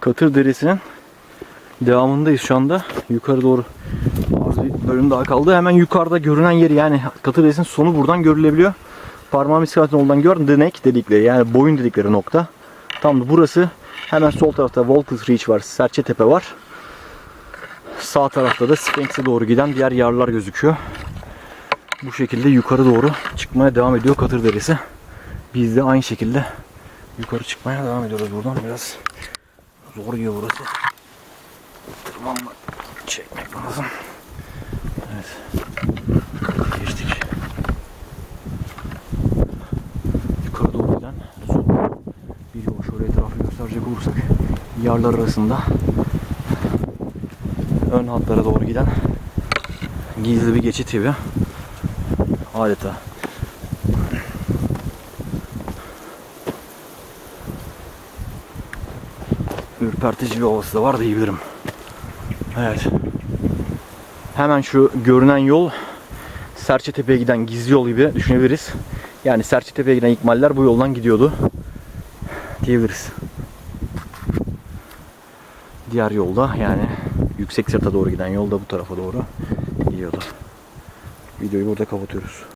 Katır Deresi'nin devamındayız şu anda. Yukarı doğru az bir bölüm daha kaldı. Hemen yukarıda görünen yeri yani Katır Deresi'nin sonu buradan görülebiliyor. Parmağım iskeletin olduğundan gördüm. The neck dedikleri yani boyun dedikleri nokta. Tam da burası. Hemen sol tarafta Walker's Reach var. Serçe Tepe var. Sağ tarafta da Sphinx'e doğru giden diğer yarlar gözüküyor. Bu şekilde yukarı doğru çıkmaya devam ediyor Katır Deresi. Biz de aynı şekilde yukarı çıkmaya devam ediyoruz buradan. Biraz zor yiyor burası. Tırmanma çekmek lazım. Evet. Geçtik. Yukarı doğru giden bir yol. Şöyle etrafı gösterecek olursak yarlar arasında ön hatlara doğru giden gizli bir geçit gibi adeta. Ürpertici bir havası da var diyebilirim. Evet. Hemen şu görünen yol Serçetepe'ye giden gizli yol gibi düşünebiliriz. Yani Serçetepe'ye giden ikmaller bu yoldan gidiyordu. Diyebiliriz. Diğer yolda yani yüksek sırta doğru giden yolda bu tarafa doğru gidiyordu. Videoyu burada kapatıyoruz.